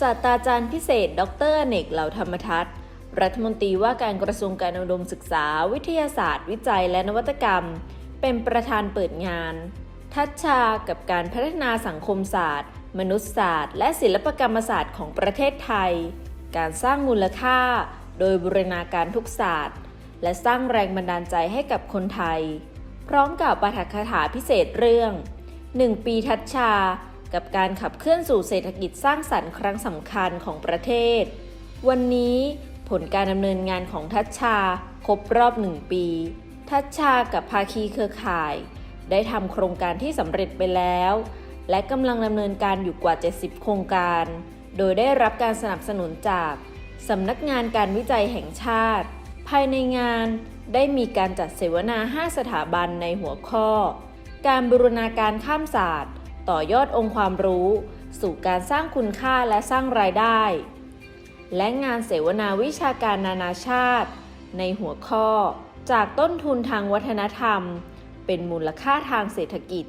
ศาสตราจารย์พิเศษ ดรอเนกเหล่าธรรมทัศน์ รัฐมนตรีว่าการกระทรวงการอุดมศึกษา วิทยาศาสตร์ วิจัยและนวัตกรรม เป็นประธานเปิดงาน ทัชชากับการพัฒนาสังคมศาสตร์ มนุษยศาสตร์ และศิลปกรรมศาสตร์ของประเทศไทย การสร้างมูลค่า โดยบูรณาการทุกศาสตร์ และสร้างแรงบันดาลใจให้กับคนไทย พร้อมกับปาฐกถาพิเศษเรื่อง 1 ปีทัชชา กับการขับเคลื่อนสู่เศรษฐกิจสร้างสรรค์ครั้งสำคัญของประเทศ วันนี้ผลการดำเนินงานของทัชชาครบรอบหนึ่งปี ทัชชากับภาคีเครือข่าย ได้ทำโครงการที่สำเร็จไปแล้ว และกำลังดำเนินการอยู่กว่า 70 โครงการ โดยได้รับการสนับสนุนจากสำนักงานการวิจัยแห่งชาติ ภายในงานได้มีการจัดเสวนา 5 สถาบันในหัวข้อ การบูรณาการข้ามศาสตร์ ต่อยอดองค์ความรู้ สู่การสร้างคุณค่าและสร้างรายได้ และงานเสวนาวิชาการนานาชาติ ในหัวข้อ จากต้นทุนทางวัฒนธรรม เป็นมูลค่าทางเศรษฐกิจ